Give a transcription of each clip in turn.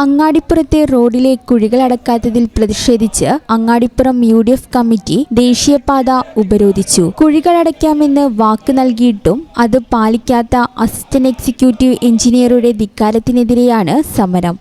അങ്ങാടിപ്പുറത്തെ റോഡിലെ കുഴികളടക്കാത്തതിൽ പ്രതിഷേധിച്ച് Angadippuram U D F committee ദേശീയപാത ഉപരോധിച്ചു. കുഴികൾ അടയ്ക്കാമെന്ന് വാക്ക് നൽകിയിട്ടും അത് പാലിക്കാത്ത അസിസ്റ്റന്റ് എക്സിക്യൂട്ടീവ് എഞ്ചിനീയറുടെ ധിക്കാരത്തിനെതിരെയാണ് സമരം.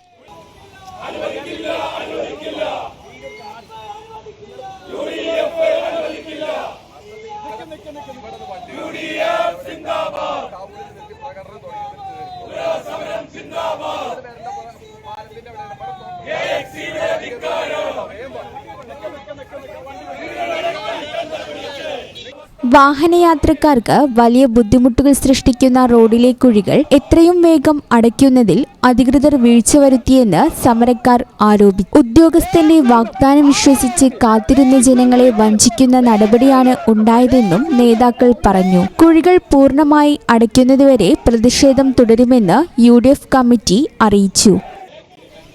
വാഹനയാത്രക്കാർക്ക് വലിയ ബുദ്ധിമുട്ടുകൾ സൃഷ്ടിക്കുന്ന റോഡിലെ കുഴികൾ എത്രയും വേഗം അടയ്ക്കുന്നതിൽ അധികൃതർ വീഴ്ച വരുത്തിയെന്ന് സമരക്കാർ ആരോപിച്ചു ഉദ്യോഗസ്ഥന്റെ വാഗ്ദാനം വിശ്വസിച്ച് കാത്തിരുന്ന ജനങ്ങളെ വഞ്ചിക്കുന്ന നടപടിയാണ് ഉണ്ടായതെന്നും നേതാക്കൾ പറഞ്ഞു. കുഴികൾ പൂർണമായി അടയ്ക്കുന്നതുവരെ പ്രതിഷേധം തുടരുമെന്ന് യു കമ്മിറ്റി അറിയിച്ചു.